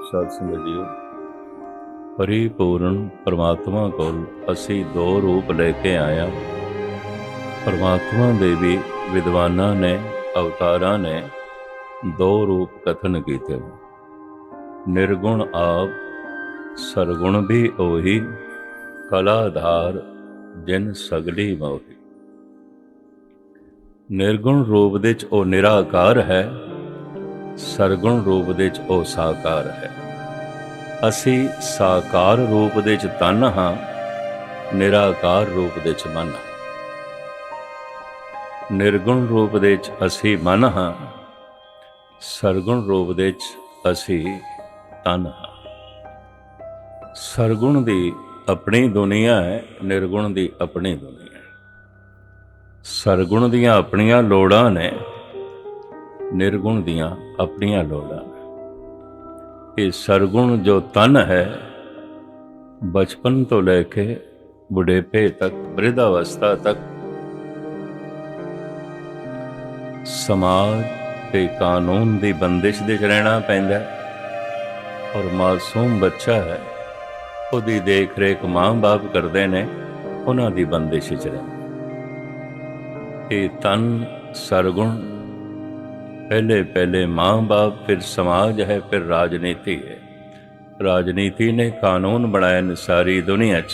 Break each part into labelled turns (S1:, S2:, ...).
S1: ਸਾਧ ਸੰਗਤ ਜੀਓ ਪਰਿਪੂਰਨ ਪਰਮਾਤਮਾ ਕੋਲ ਅਸੀਂ ਦੋ ਰੂਪ ਲੈ ਕੇ ਆਇਆ। ਪਰਮਾਤਮਾ ਦੇ ਵੀ ਵਿਦਵਾਨਾਂ ਨੇ, ਅਵਤਾਰਾਂ ਨੇ ਦੋ ਰੂਪ ਕਥਨ ਕੀਤੇ। ਨਿਰਗੁਣ ਆਪ, ਸਰਗੁਣ ਵੀ ਉਹੀ, ਕਲਾਧਾਰ ਜਿਨ ਸਗਲੀ ਮੋਹੀ। ਨਿਰਗੁਣ ਰੂਪ ਦੇ ਚ ਉਹ ਨਿਰਾਕਾਰ ਹੈ ਸਰਗੁਣ ਰੂਪ ਦੇ ਚ ਉਹ ਸਾਕਾਰ ਹੈ। ਅਸੀਂ ਸਾਕਾਰ ਰੂਪ ਦੇ ਚ ਤਨ ਹਾਂ, ਨਿਰਾਕਾਰ ਰੂਪ ਦੇ ਚ ਮਨ ਹਾਂ। ਨਿਰਗੁਣ ਰੂਪ ਦੇ ਚ ਅਸੀਂ ਮਨ ਹਾਂ, ਸਰਗੁਣ ਰੂਪ ਦੇ ਚ ਅਸੀਂ ਤਨ ਹਾਂ। ਸਰਗੁਣ ਦੀ ਆਪਣੀ ਦੁਨੀਆ ਹੈ, ਨਿਰਗੁਣ ਦੀ ਆਪਣੀ ਦੁਨੀਆ ਸਰਗੁਣ ਦੀਆਂ ਆਪਣੀਆਂ ਲੋੜਾਂ ਨੇ ਨਿਰਗੁਣ ਦੀਆਂ ਆਪਣੀਆਂ ਲੋੜਾਂ ਇਹ ਸਰਗੁਣ ਜੋ ਤਨ ਹੈ, ਬਚਪਨ ਤੋਂ ਲੈ ਕੇ ਬੁਢੇਪੇ ਤੱਕ ਬ੍ਰਿਧ ਅਵਸਥਾ ਤੱਕ, ਸਮਾਜ ਤੇ ਕਾਨੂੰਨ ਦੀ ਬੰਦਿਸ਼ ਦੇ ਰਹਿਣਾ ਪੈਂਦਾ ਹੈ। ਔਰ ਮਾਸੂਮ ਬੱਚਾ ਹੈ, ਉਹਦੀ ਦੇਖ ਰੇਖ ਮਾਂ-ਬਾਪ ਕਰਦੇ ਨੇ, ਉਹਨਾਂ ਦੀ ਬੰਦਿਸ਼ ਚ ਰਹਿੰਦਾ ਇਹ ਤਨ ਸਰਗੁਣ ਪਹਿਲੇ ਪਹਿਲੇ ਮਾਂ-ਬਾਪ ਫਿਰ ਸਮਾਜ ਹੈ, ਫਿਰ ਰਾਜਨੀਤੀ ਹੈ। ਰਾਜਨੀਤੀ ਨੇ ਕਾਨੂੰਨ ਬਣਾਏ ਨੇ ਸਾਰੀ ਦੁਨੀਆ 'ਚ।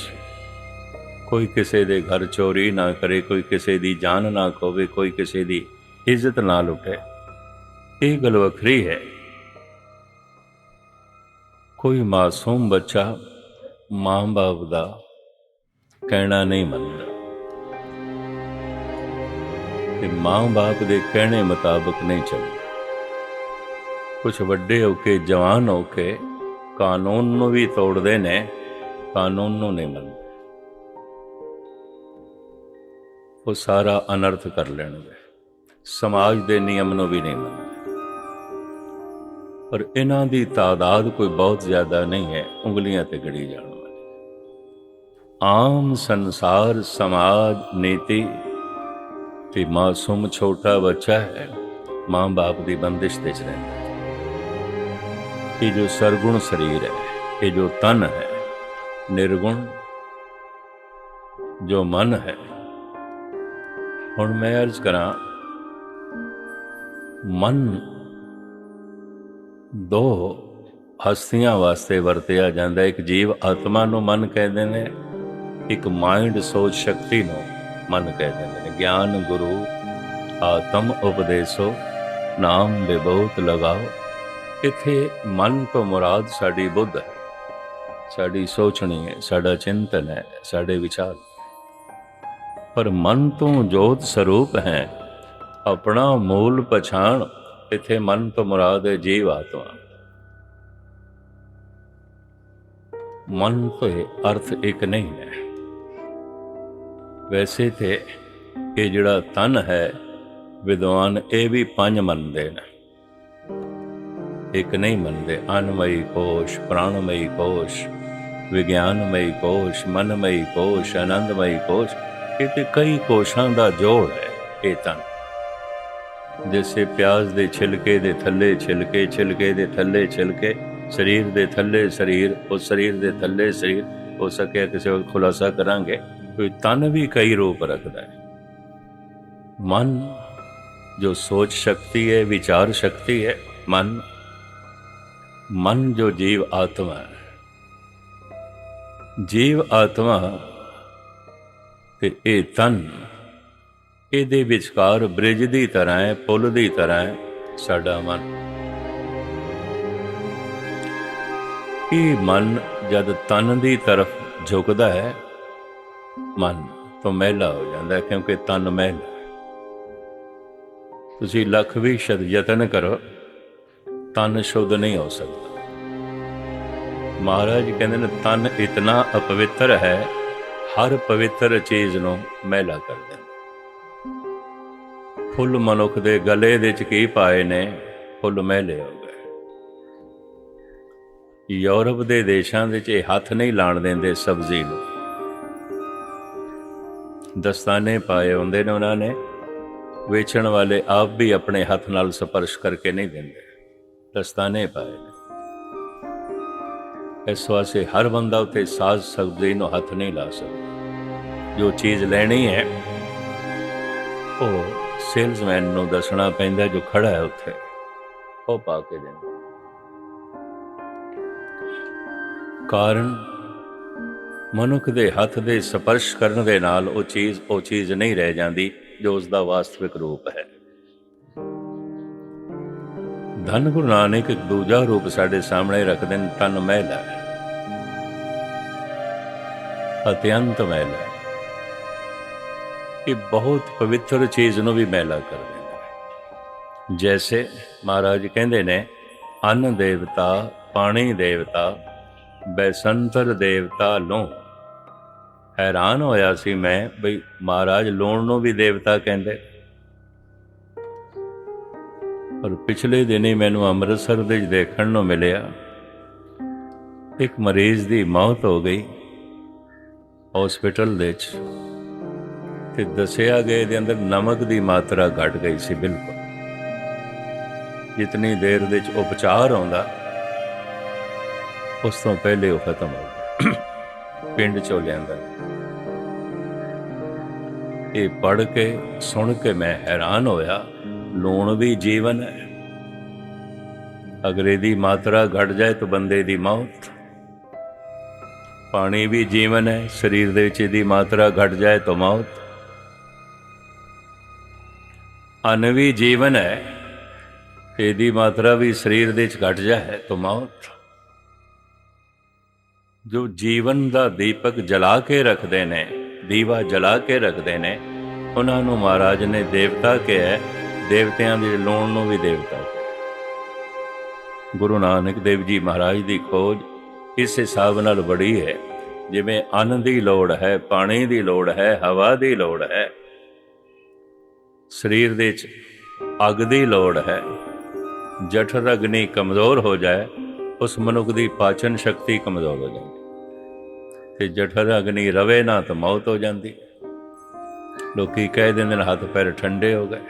S1: ਕੋਈ ਕਿਸੇ ਦੇ ਘਰ ਚੋਰੀ ਨਾ ਕਰੇ, ਕੋਈ ਕਿਸੇ ਦੀ ਜਾਨ ਨਾ ਖੋਵੇ, ਕੋਈ ਕਿਸੇ ਦੀ ਇੱਜ਼ਤ ਨਾ ਲੁੱਟੇ। ਇਹ ਗੱਲ ਵੱਖਰੀ ਹੈ। ਕੋਈ ਮਾਸੂਮ ਬੱਚਾ ਮਾਂ-ਬਾਪ ਦਾ ਕਹਿਣਾ ਨਹੀਂ ਮੰਨਦਾ। ਤੇ ਮਾਂ-ਬਾਪ ਦੇ ਕਹਿਣੇ ਮੁਤਾਬਕ ਨਹੀਂ ਚੱਲਦਾ। ਕੁਝ ਵੱਡੇ ਹੋ ਕੇ, ਜਵਾਨ ਹੋ ਕੇ ਕਾਨੂੰਨ ਨੂੰ ਵੀ ਤੋੜਦੇ ਨੇ, ਕਾਨੂੰਨ ਨੂੰ ਨਹੀਂ ਮੰਨਦੇ। ਉਹ ਸਾਰਾ ਅਨਰਥ ਕਰ ਲੈਣਗੇ। ਸਮਾਜ ਦੇ ਨਿਯਮ ਨੂੰ ਵੀ ਨਹੀਂ ਮੰਨਦੇ। ਪਰ ਇਹਨਾਂ ਦੀ ਤਾਦਾਦ ਕੋਈ ਬਹੁਤ ਜ਼ਿਆਦਾ ਨਹੀਂ ਹੈ, ਉਂਗਲੀਆਂ ਤੇ ਗੜੀ ਜਾਣ ਵਾਲੀ। ਆਮ ਸੰਸਾਰ, ਸਮਾਜ, ਨੀਤੀ ਤੇ ਮਾਸੂਮ ਛੋਟਾ ਬੱਚਾ ਹੈ, ਮਾਂ-ਬਾਪ ਦੀ ਬੰਦਿਸ਼ ਤੇ ਰਹਿੰਦਾ ਹੈ। ਇਹ ਜੋ ਸਰਗੁਣ ਸਰੀਰ ਹੈ, ਇਹ ਜੋ ਤਨ ਹੈ, ਨਿਰਗੁਣ ਜੋ ਮਨ ਹੈ। ਹੁਣ ਮੈਂ ਅਰਜ਼ ਕਰਾਂ, ਮਨ ਦੋ ਹਸਤੀਆਂ ਵਾਸਤੇ ਵਰਤਿਆ ਜਾਂਦਾ ਇੱਕ ਜੀਵ ਆਤਮਾ ਨੂੰ ਮਨ ਕਹਿੰਦੇ ਨੇ, ਇੱਕ ਮਾਈਂਡ ਸੋਚ ਸ਼ਕਤੀ ਨੂੰ ਮਨ ਕਹਿ ਦਿੰਦੇ ਨੇ। ਗਿਆਨ ਗੁਰੂ ਆਤਮ ਉਪਦੇਸੋ, ਨਾਮ ਬਿਬੋਤ ਲਗਾਓ। ਇਥੇ ਮਨ ਤੋਂ ਮੁਰਾਦ ਸਾਡੀ ਬੁੱਧ ਹੈ, ਸਾਡੀ ਸੋਚਣੀ ਹੈ, ਸਾਡਾ ਚਿੰਤਨ ਹੈ, ਸਾਡੇ ਵਿਚਾਰ। ਪਰ ਮਨ ਤੋਂ ਜੋਤ ਸਰੂਪ ਹੈ, ਆਪਣਾ ਮੂਲ ਪਛਾਣ ਇਥੇ ਮਨ ਤੋਂ ਮੁਰਾਦ ਹੈ, ਜੀਵ ਆਤਮਾ। ਮਨ ਤੋਂ ਅਰਥ ਇੱਕ ਨਹੀਂ ਹੈ। ਵੈਸੇ ਤੇ ਇਹ ਜਿਹੜਾ ਤਨ ਹੈ, ਵਿਦਵਾਨ ਇਹ ਵੀ ਪੰਜ ਮੰਨਦੇ ਨੇ। ਇੱਕ ਨਹੀਂ ਮੰਨਦੇ, ਅਨਮਈ ਕੋਸ਼, ਪ੍ਰਾਣਮਈ ਕੋਸ਼, ਵਿਗਿਆਨਮਈ ਕੋਸ਼, ਮਨਮਈ ਕੋਸ਼, ਆਨੰਦਮਈ ਕੋਸ਼, ਇਹ ਤੇ ਕਈ ਕੋਸ਼ਾਂ ਦਾ ਜੋੜ ਹੈ, ਇਹ ਤਨ। ਜਿਵੇਂ ਪਿਆਜ਼ ਦੇ ਛਿਲਕੇ ਦੇ ਥੱਲੇ ਛਿਲਕੇ ਛਿਲਕੇ ਦੇ ਥੱਲੇ ਛਿਲਕੇ, ਸਰੀਰ ਦੇ ਥੱਲੇ ਸਰੀਰ ਉਹ ਸਰੀਰ ਦੇ ਥੱਲੇ ਸਰੀਰ, ਹੋ ਸਕਿਆ ਕਿਸੇ ਵਕਤ ਖੁਲਾਸਾ ਕਰਾਂਗੇ, ਕੋਈ ਤਨ ਵੀ ਕਈ ਰੂਪ ਰੱਖਦਾ ਹੈ। ਮਨ, ਜੋ ਸੋਚ ਸ਼ਕਤੀ ਹੈ, ਵਿਚਾਰ ਸ਼ਕਤੀ ਹੈ, ਮਨ ਮਨ ਜੋ ਜੀਵ ਆਤਮਾ ਹੈ। ਜੀਵ ਆਤਮਾ ਤੇ ਇਹ ਤਨ, ਇਹਦੇ ਵਿਚਕਾਰ ਬ੍ਰਿਜ ਦੀ ਤਰ੍ਹਾਂ ਹੈ, ਪੁਲ ਦੀ ਤਰ੍ਹਾਂ ਹੈ, ਸਾਡਾ ਮਨ। ਇਹ ਮਨ ਜਦ ਤਨ ਦੀ ਤਰਫ ਝੁਕਦਾ ਹੈ, ਮਨ ਤੋਂ ਮਹਿਲਾ ਹੋ ਜਾਂਦਾ ਕਿਉਂਕਿ ਤਨ ਮਹਿਲਾ ਤੁਸੀਂ ਲੱਖ ਵੀ ਸ਼ਤ ਯਤਨ ਕਰੋ, ਤਨ ਸ਼ੁੱਧ ਨਹੀਂ ਹੋ ਸਕਦਾ। ਮਹਾਰਾਜ ਕਹਿੰਦੇ ਨੇ, ਤਨ ਇਤਨਾ ਅਪਵਿੱਤਰ ਹੈ, ਹਰ ਪਵਿੱਤਰ ਚੀਜ਼ ਨੂੰ ਮੈਲਾ ਕਰ ਦਿੰਦਾ। ਫੁੱਲ ਮਨੁੱਖ ਦੇ ਗਲੇ ਦੇ ਚ ਕੀ ਪਾਏ ਨੇ, ਫੁੱਲ ਮੈਲੇ ਹੋ ਗਏ। ਯੂਰਪ ਦੇ ਦੇਸ਼ਾਂ ਵਿੱਚ ਇਹ ਹੱਥ ਨਹੀਂ ਲਾਣ ਦਿੰਦੇ ਸਬਜ਼ੀ ਨੂੰ। ਦਸਤਾਨੇ ਪਾਏ ਹੁੰਦੇ ਨੇ ਉਹਨਾਂ ਨੇ। ਵੇਚਣ ਵਾਲੇ ਆਪ ਵੀ ਆਪਣੇ ਹੱਥ ਨਾਲ ਸਪਰਸ਼ ਕਰਕੇ ਨਹੀਂ ਦਿੰਦੇ। ਦਸਤਾਨੇ ਪਾਏ ਨੇ। ਇਸ ਵਾਸਤੇ ਹਰ ਬੰਦਾ ਉੱਤੇ ਸਾਜ਼ ਸਬਜ਼ੀ ਨੂੰ ਹੱਥ ਨਹੀਂ ਲਾ ਸਕਦਾ। ਜੋ ਚੀਜ਼ ਲੈਣੀ ਹੈ, ਉਹ ਸੇਲਸਮੈਨ ਨੂੰ ਦੱਸਣਾ ਪੈਂਦਾ ਜੋ ਖੜਾ ਹੈ ਉੱਥੇ। ਉਹ ਪਾ ਕੇ ਦਿੰਦਾ ਕਾਰਨ, ਮਨੁੱਖ ਦੇ ਹੱਥ ਦੇ ਸਪਰਸ਼ ਕਰਨ ਦੇ ਨਾਲ ਉਹ ਚੀਜ਼ ਉਹ ਚੀਜ਼ ਨਹੀਂ ਰਹਿ ਜਾਂਦੀ। ਜੋ ਉਸ ਦਾ ਵਾਸਤਵਿਕ ਰੂਪ ਹੈ। ਧੰਨ ਗੁਰੂ ਨਾਨਕ, ਇੱਕ ਦੂਜਾ ਰੂਪ ਸਾਡੇ ਸਾਹਮਣੇ ਰੱਖਦੇ ਨੇ ਤਨ ਮਹਿਲਾ ਅਤਿਅੰਤ ਮਹਿਲਾ ਇਹ ਬਹੁਤ ਪਵਿੱਤਰ ਚੀਜ਼ ਨੂੰ ਵੀ ਮਹਿਲਾ ਕਰ ਦਿੰਦਾ ਹੈ। ਜੈਸੇ ਮਹਾਰਾਜ ਕਹਿੰਦੇ ਨੇ, ਅੰਨ ਦੇਵਤਾ, ਪਾਣੀ ਦੇਵਤਾ, ਬੈਸੰਤਰ ਦੇਵਤਾ ਲੋ ਹੈਰਾਨ ਹੋਇਆ ਸੀ ਮੈਂ, ਬਈ ਮਹਾਰਾਜ ਲੋਣ ਨੂੰ ਵੀ ਦੇਵਤਾ ਕਹਿੰਦੇ। ਪਰ ਪਿਛਲੇ ਦਿਨੇ ਮੈਨੂੰ ਅੰਮ੍ਰਿਤਸਰ ਦੇ ਦੇਖਣ ਨੂੰ ਮਿਲਿਆ। ਇੱਕ ਮਰੀਜ਼ ਦੀ ਮੌਤ ਹੋ ਗਈ ਹਸਪੀਟਲ ਦੇ ਵਿੱਚ ਤੇ ਦੱਸਿਆ ਗਿਆ ਦੇ ਅੰਦਰ ਨਮਕ ਦੀ ਮਾਤਰਾ ਘਟ ਗਈ ਸੀ ਬਿਲਕੁਲ। ਜਿਤਨੀ ਦੇਰ ਦੇ ਵਿੱਚ ਉਪਚਾਰ ਆਉਂਦਾ, ਉਸ ਤੋਂ ਪਹਿਲੇ ਉਹ ਖਤਮ ਹੋ ਗਿਆ। ਪਿੰਡ ਚੋਂ ਲਿਆਂਦਾ। ਇਹ ਪੜ ਕੇ, ਸੁਣ ਕੇ ਮੈਂ ਹੈਰਾਨ ਹੋਇਆ, ਲੂਣ ਵੀ ਜੀਵਨ ਹੈ। ਅਗਰ ਇਹਦੀ ਮਾਤਰਾ ਘਟ ਜਾਏ ਤਾਂ ਬੰਦੇ ਦੀ ਮੌਤ। ਪਾਣੀ ਵੀ ਜੀਵਨ ਹੈ, ਸਰੀਰ ਦੇ ਵਿੱਚ ਇਹਦੀ ਮਾਤਰਾ ਘਟ ਜਾਏ ਤਾਂ ਮੌਤ। ਅਨ ਵੀ ਜੀਵਨ ਹੈ, ਇਹਦੀ ਮਾਤਰਾ ਵੀ ਸਰੀਰ ਦੇ ਵਿੱਚ ਘਟ ਜਾਏ ਤਾਂ ਮੌਤ। ਜੋ ਜੀਵਨ ਦਾ ਦੀਪਕ ਜਲਾ ਕੇ ਰੱਖਦੇ ਨੇ ਦੀਵਾ ਜਲਾ ਕੇ ਰੱਖਦੇ ਨੇ। ਉਹਨਾਂ ਨੂੰ ਮਹਾਰਾਜ ਨੇ ਦੇਵਤਾ ਕਿਹਾ, ਦੇਵਤਿਆਂ ਦੇ ਲੋਣ ਨੂੰ ਵੀ ਦੇਵਤਾ ਗੁਰੂ ਨਾਨਕ ਦੇਵ ਜੀ ਮਹਾਰਾਜ ਦੀ ਖੋਜ ਇਸ ਹਿਸਾਬ ਨਾਲ ਬੜੀ ਹੈ। ਜਿਵੇਂ ਅੰਨ ਦੀ ਲੋੜ ਹੈ, ਪਾਣੀ ਦੀ ਲੋੜ ਹੈ, ਹਵਾ ਦੀ ਲੋੜ ਹੈ। ਸਰੀਰ ਦੇ ਵਿੱਚ ਅਗ ਦੀ ਲੋੜ ਹੈ। ਜਠਰ ਅਗਨੀ ਕਮਜ਼ੋਰ ਹੋ ਜਾਏ, ਉਸ ਮਨੁੱਖ ਦੀ ਪਾਚਨ ਸ਼ਕਤੀ ਕਮਜ਼ੋਰ ਹੋ ਜਾਂਦੀ ਤੇ ਜਠਰ ਅਗਨੀ ਰਵੇ ਨਾ ਤਾਂ ਮੌਤ ਹੋ ਜਾਂਦੀ। ਲੋਕੀ ਕਹਿ ਦਿੰਦੇ ਨੇ ਹੱਥ ਪੈਰ ਠੰਡੇ ਹੋ ਗਏ।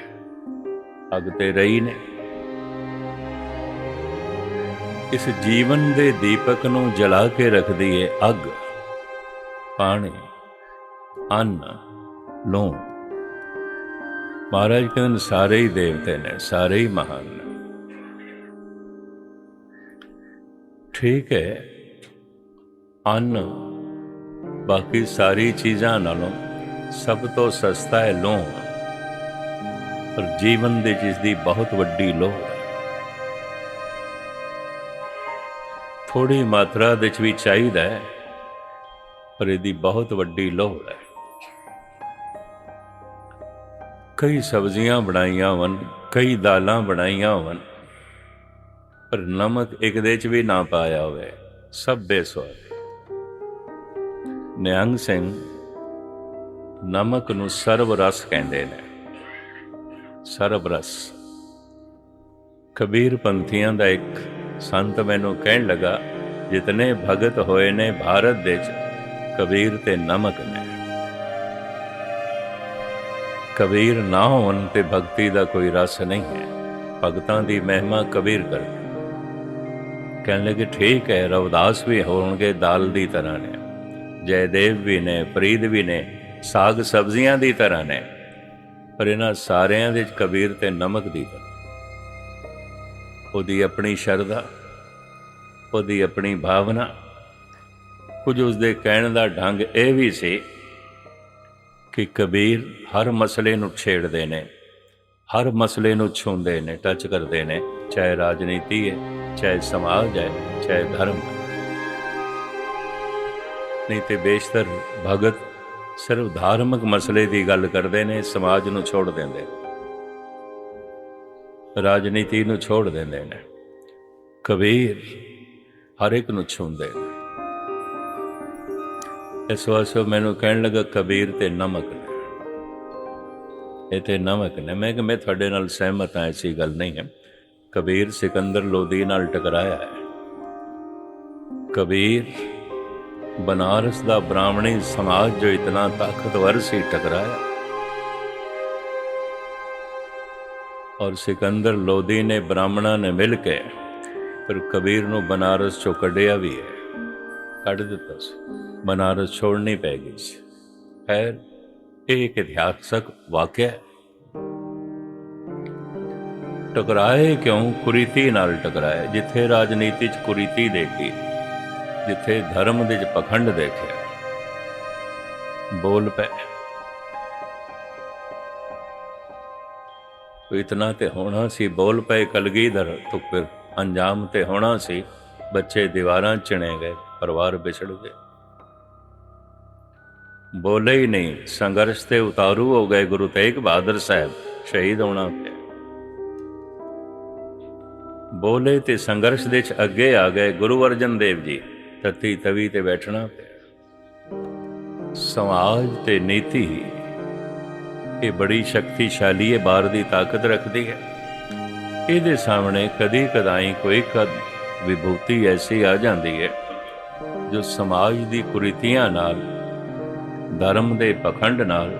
S1: ਅਗ ਤੇ ਰਹੀ ਨੇ। ਇਸ ਜੀਵਨ ਦੇ ਦੀਪਕ ਨੂੰ ਜਲਾ ਕੇ ਰੱਖਦੀ ਏ ਅਗ। ਪਾਣੀ, ਅੰਨ ਲੋ ਮਹਾਰਾਜ ਕਹਿੰਦੇ ਸਾਰੇ ਹੀ ਦੇਵਤੇ ਨੇ, ਸਾਰੇ ਹੀ ਮਹਾਨ ਨੇ। ਠੀਕ ਹੈ। ਅੰਨ ਬਾਕੀ ਸਾਰੀ ਚੀਜ਼ਾਂ ਨਾਲੋਂ ਸਭ ਤੋਂ ਸਸਤਾ ਹੈ ਲੋਹ ਪਰ ਜੀਵਨ ਦੇ ਜਿਸ ਦੀ ਬਹੁਤ ਵੱਡੀ ਲੋਹ ਹੈ ਥੋੜੀ ਮਾਤਰਾ ਦੇ ਵਿੱਚ ਵੀ ਚਾਹੀਦਾ ਹੈ, ਪਰ ਇਹਦੀ ਬਹੁਤ ਵੱਡੀ ਲੋਹ ਹੈ। ਕਈ ਸਬਜ਼ੀਆਂ ਬਣਾਈਆਂ ਵਨ ਕਈ ਦਾਲਾਂ ਬਣਾਈਆਂ ਵਨ ਪਰ ਨਮਕ ਇੱਕ ਦੇ ਚ ਵੀ ਨਾ ਪਾਇਆ ਹੋਵੇ, ਸਭ ਬੇਸਵਾਦ ਨਿਹੰਗ ਸਿੰਘ ਨਮਕ ਨੂੰ ਸਰਬ ਰਸ ਕਹਿੰਦੇ ਨੇ। ਸਰਬ ਰਸ ਕਬੀਰ ਪੰਥੀਆਂ ਦਾ ਇੱਕ ਸੰਤ ਮੈਨੂੰ ਕਹਿਣ ਲੱਗਾ, ਜਿਤਨੇ ਭਗਤ ਹੋਏ ਨੇ ਭਾਰਤ ਦੇ ਚ ਕਬੀਰ ਤੇ ਨਮਕ ਨੇ। ਕਬੀਰ ਨਾ ਹੋਣ ਤੇ ਭਗਤੀ ਦਾ ਕੋਈ ਰਸ ਨਹੀਂ ਹੈ। ਭਗਤਾਂ ਦੀ ਮਹਿਮਾ ਕਬੀਰ ਕਰਦੇ। ਕਹਿਣ ਲੱਗੇ, ਠੀਕ ਹੈ, ਰਵਦਾਸ ਵੀ ਹੋਣਗੇ ਦਾਲ ਦੀ ਤਰ੍ਹਾਂ ਨੇ। ਜੈਦੇਵ ਵੀ ਨੇ ਫਰੀਦ ਵੀ ਨੇ, ਸਾਗ ਸਬਜ਼ੀਆਂ ਦੀ ਤਰ੍ਹਾਂ ਨੇ, ਪਰ ਇਹਨਾਂ ਸਾਰਿਆਂ ਦੇ ਕਬੀਰ ਤੇ ਨਮਕ ਦੀ ਤਰ੍ਹਾਂ। ਉਹਦੀ ਆਪਣੀ ਸ਼ਰਧਾ, ਉਹਦੀ ਆਪਣੀ ਭਾਵਨਾ, ਕੁਝ ਉਸ ਦੇ ਕਹਿਣ ਦਾ ਢੰਗ ਇਹ ਵੀ ਸੀ ਕਿ ਕਬੀਰ ਹਰ ਮਸਲੇ ਨੂੰ ਛੇੜਦੇ ਨੇ, ਹਰ ਮਸਲੇ ਨੂੰ ਛੂੰਦੇ ਨੇ ਟੱਚ ਕਰਦੇ ਨੇ, ਚਾਹੇ ਰਾਜਨੀਤੀ ਹੈ, ਚਾਹੇ ਸਮਾਜ ਹੈ, ਚਾਹੇ ਧਰਮ ਹੈ। ਨਹੀਂ ਤੇ ਬੇਸ਼ਤਰ ਭਗਤ ਸਿਰਫ ਧਾਰਮਿਕ ਮਸਲੇ ਦੀ ਗੱਲ ਕਰਦੇ ਨੇ, ਸਮਾਜ ਨੂੰ ਛੋੜ ਦਿੰਦੇ ਰਾਜਨੀਤੀ ਨੂੰ ਛੋੜ ਦਿੰਦੇ ਨੇ। ਕਬੀਰ ਹਰ ਇੱਕ ਨੂੰ ਛੂੰਦੇ ਨੇ। ਇਸ ਵਾਸਤੇ ਮੈਨੂੰ ਕਹਿਣ ਲੱਗਾ, ਕਬੀਰ ਤੇ ਨਮਕ ਨੇ। ਇਹ ਤੇ ਨਮਕ ਨੇ। ਮੈਂ ਕਿ ਮੈਂ ਤੁਹਾਡੇ ਨਾਲ ਸਹਿਮਤ ਹਾਂ, ਐਸੀ ਗੱਲ ਨਹੀਂ ਹੈ। ਕਬੀਰ ਸਿਕੰਦਰ ਲੋਦੀ ਨਾਲ ਟਕਰਾਇਆ ਹੈ। ਕਬੀਰ ਬਨਾਰਸ ਦਾ ਬ੍ਰਾਹਮਣੀ ਸਮਾਜ ਜੋ ਇਤਨਾ ਤਾਕਤਵਰ ਸੀ ਟਕਰਾਇਆ। ਔਰ ਸਿਕੰਦਰ ਲੋਦੀ ਨੇ ਬ੍ਰਾਹਮਣਾ ਨੇ ਮਿਲ ਕੇ ਫਿਰ ਕਬੀਰ ਨੂੰ ਬਨਾਰਸ ਚੋਂ ਕੱਢਿਆ ਵੀ ਹੈ। ਕੱਢ ਦਿੱਤਾ ਸੀ। ਬਨਾਰਸ ਛੋੜਨੀ ਪੈ ਗਈ ਸੀ। ਖੈਰ, ਇਹ ਇੱਕ ਇਤਿਹਾਸਕ ਵਾਕਿਆ ਹੈ। ਟਕਰਾਏ ਕਿਉਂ? ਕੁਰੀਤੀ ਨਾਲ ਟਕਰਾਏ ਜਿੱਥੇ ਰਾਜਨੀਤੀ 'ਚ ਕੁਰੀਤੀ ਦੇਖੀ। ਜਿੱਥੇ ਧਰਮ ਦੇ 'ਚ ਪਖੰਡ ਦੇਖਿਆ। ਬੋਲ ਪਏ ਤੋ ਇਤਨਾ ਤੇ ਹੋਣਾ ਸੀ, ਬੋਲ ਪਏ ਕਲਗੀਧਰ। ਤੋ ਫਿਰ ਅੰਜਾਮ ਤੇ ਹੋਣਾ ਸੀ, ਬੱਚੇ ਦੀਵਾਰਾਂ ਚਿਣੇ ਗਏ, ਪਰਿਵਾਰ ਵਿਛੜ ਗਏ। ਬੋਲੇ ਹੀ ਨਹੀਂ, ਸੰਘਰਸ਼ ਤੇ ਉਤਾਰੂ ਹੋ ਗਏ ਗੁਰੂ ਤੇਗ ਬਹਾਦਰ ਸਾਹਿਬ, ਸ਼ਹੀਦ ਹੋਣਾ ਪਿਆ। ਬੋਲੇ ਤੇ ਸੰਘਰਸ਼ ਦੇ ਚ ਅੱਗੇ ਆ ਗਏ ਗੁਰੂ ਅਰਜਨ ਦੇਵ ਜੀ। ਤਤੀ ਤਵੀ ਤੇ ਬੈਠਣਾ ਪਿਆ। ਸਮਾਜ ਤੇ ਨੀਤੀ, ਇਹ ਬੜੀ ਸ਼ਕਤੀਸ਼ਾਲੀ ਹੈ, ਬਾਹਰ ਦੀ ਤਾਕਤ ਰੱਖਦੀ ਹੈ। ਇਹਦੇ ਸਾਹਮਣੇ ਕਦੀ ਕਦਾਈ ਕੋਈ ਕਦ ਵਿਭੂਤੀ ਐਸੀ ਆ ਜਾਂਦੀ ਹੈ, ਜੋ ਸਮਾਜ ਦੀ ਕੁਰੀਤੀਆਂ ਨਾਲ, ਧਰਮ ਦੇ ਪਖੰਡ ਨਾਲ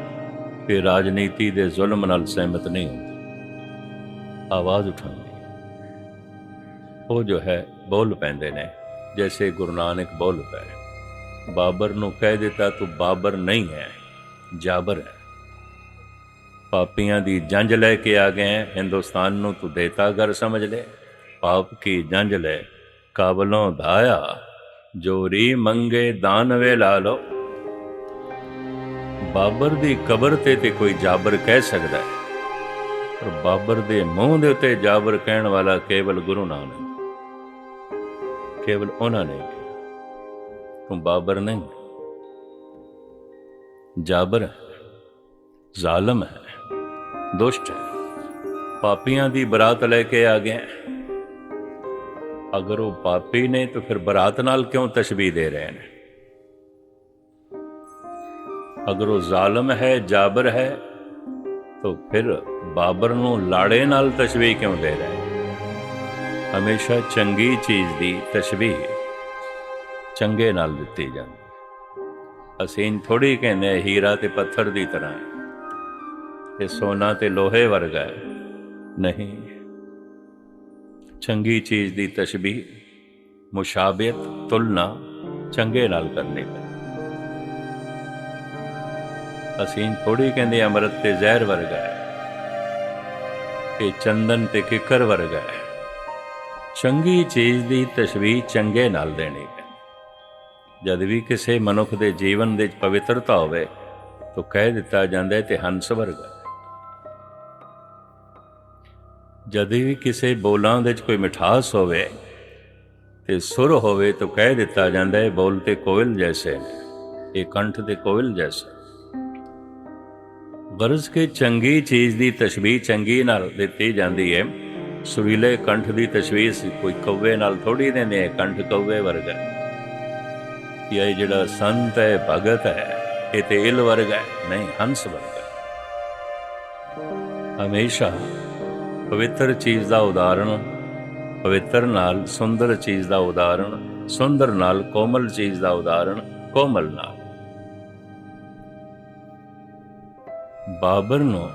S1: ਤੇ ਰਾਜਨੀਤੀ ਦੇ ਜ਼ੁਲਮ ਨਾਲ ਸਹਿਮਤ ਨਹੀਂ ਹੁੰਦੀ। ਆਵਾਜ਼ ਉਠਾਉਂਦੀ ਉਹ ਜੋ ਹੈ, ਬੋਲ ਪੈਂਦੇ ਨੇ। ਜੈਸੇ ਗੁਰੂ ਨਾਨਕ ਬੋਲ ਪਏ ਬਾਬਰ ਨੂੰ ਕਹਿ ਦਿੱਤਾ ਤੂੰ ਬਾਬਰ ਨਹੀਂ ਹੈ ਜਾਬਰ ਹੈ ਪਾਪੀਆਂ ਦੀ ਜੰਜ ਲੈ ਕੇ ਆ ਗਏ ਹਿੰਦੁਸਤਾਨ ਨੂੰ ਤੂੰ ਦੇਤਾ ਘਰ ਸਮਝ ਲੈ ਪਾਪ ਕੀ ਜੰਜ ਲੈ ਕਾਬਲੋਂ ਧਾਇਆ ਜੋਰੀ ਮੰਗੇ ਦਾਨਵੇ ਲਾ ਲੋ ਬਾਬਰ ਦੀ ਕਬਰ ਤੇ ਤੇ ਕੋਈ ਜਾਬਰ ਕਹਿ ਸਕਦਾ ਹੈ ਪਰ ਬਾਬਰ ਦੇ ਮੂੰਹ ਦੇ ਉੱਤੇ ਜਾਬਰ ਕਹਿਣ ਵਾਲਾ ਕੇਵਲ ਗੁਰੂ ਨਾਨਕ ਕੇਵਲ ਉਹਨਾਂ ਨੇ ਕਿਹਾ, ਤੂੰ ਬਾਬਰ ਨਹੀਂ, ਜਾਬਰ ਹੈ, ਜ਼ਾਲਮ ਹੈ, ਦੁਸ਼ਟ ਹੈ, ਪਾਪੀਆਂ ਦੀ ਬਰਾਤ ਲੈ ਕੇ ਆ ਗਿਆ ਅਗਰ ਉਹ ਪਾਪੀ ਨੇ ਤਾਂ ਫਿਰ ਬਰਾਤ ਨਾਲ ਕਿਉਂ ਤਸ਼ਬੀਹ ਦੇ ਰਹੇ ਨੇ? ਅਗਰ ਉਹ ਜ਼ਾਲਮ ਹੈ, ਜਾਬਰ ਹੈ, ਤਾਂ ਫਿਰ ਬਾਬਰ ਨੂੰ ਲਾੜੇ ਨਾਲ ਤਸ਼ਬੀਹ ਕਿਉਂ ਦੇ ਰਹੇ ਹਮੇਸ਼ਾ ਚੰਗੀ ਚੀਜ਼ ਦੀ ਤਸ਼ਬੀਹ ਚੰਗੇ ਨਾਲ ਦਿੱਤੀ ਜਾਂਦੀ ਅਸੀਂ ਥੋੜੀ ਕਹਿੰਦੇ ਹੀਰਾ ਤੇ ਪੱਥਰ ਦੀ ਤਰ੍ਹਾਂ ਇਹ ਸੋਨਾ ਤੇ ਲੋਹੇ ਵਰਗਾ ਹੈ। ਨਹੀਂ। ਚੰਗੀ ਚੀਜ਼ ਦੀ ਤਸ਼ਬੀਹ ਮੁਸ਼ਾਬਿਹਤ ਤੁਲਨਾ ਚੰਗੇ ਨਾਲ ਕਰਨੀ ਪੈਂਦੀ ਅਸੀਂ ਥੋੜੀ ਕਹਿੰਦੇ ਅੰਮ੍ਰਿਤ ਤੇ ਜ਼ਹਿਰ ਵਰਗਾ ਹੈ। ਇਹ ਚੰਦਨ ਤੇ ਕਿਕਰ ਵਰਗਾ ਹੈ। ਚੰਗੀ ਚੀਜ਼ ਦੀ ਤਸ਼ਬੀਹ ਚੰਗੇ ਨਾਲ ਦੇਣੀ ਹੈ ਜਦ ਵੀ ਕਿਸੇ ਮਨੁੱਖ ਦੇ ਜੀਵਨ ਦੇ ਵਿੱਚ ਪਵਿੱਤਰਤਾ ਹੋਵੇ, ਤਾਂ ਕਹਿ ਦਿੱਤਾ ਜਾਂਦਾ ਹੈ ਤੇ ਹੰਸ ਵਰਗਾ ਜਦ ਵੀ ਕਿਸੇ ਬੋਲਾਂ ਦੇ ਵਿੱਚ ਕੋਈ ਮਿਠਾਸ ਹੋਵੇ ਤੇ ਸੁਰ ਹੋਵੇ, ਤਾਂ ਕਹਿ ਦਿੱਤਾ ਜਾਂਦਾ ਹੈ, ਬੋਲ ਤੇ ਕੋਇਲ ਜੈਸੇ ਇਹ ਕੰਠ ਦੇ ਕੋਇਲ ਜੈਸੇ ਗਰਜ਼ ਕੇ ਚੰਗੀ ਚੀਜ਼ ਦੀ ਤਸ਼ਬੀਹ ਚੰਗੀ ਨਾਲ ਦਿੱਤੀ ਜਾਂਦੀ ਹੈ ਸੁਰੀਲੇ ਕੰਠ ਦੀ ਤਸਵੀਰ ਸੀ। ਕੋਈ ਕੌਵੇ ਨਾਲ ਥੋੜੀ ਦਿੰਦੇ ਹੈ ਕੰਠ ਕੌਵੇ ਵਰਗਾ। ਇਹ ਜਿਹੜਾ ਸੰਤ ਹੈ, ਭਗਤ ਹੈ, ਇਹ ਤੇ ਇਲ ਵਰਗਾ ਨਹੀਂ, ਹੰਸ ਵਰਗਾ ਹਮੇਸ਼ਾ ਪਵਿੱਤਰ ਚੀਜ਼ ਦਾ ਉਦਾਹਰਣ, ਪਵਿੱਤਰ ਨਾਲ ਸੁੰਦਰ ਚੀਜ਼ ਦਾ ਉਦਾਹਰਣ, ਸੁੰਦਰ ਨਾਲ ਕੋਮਲ ਚੀਜ਼ ਦਾ ਉਦਾਹਰਣ, ਕੋਮਲ ਨਾਲ। ਬਾਬਰ ਨੂੰ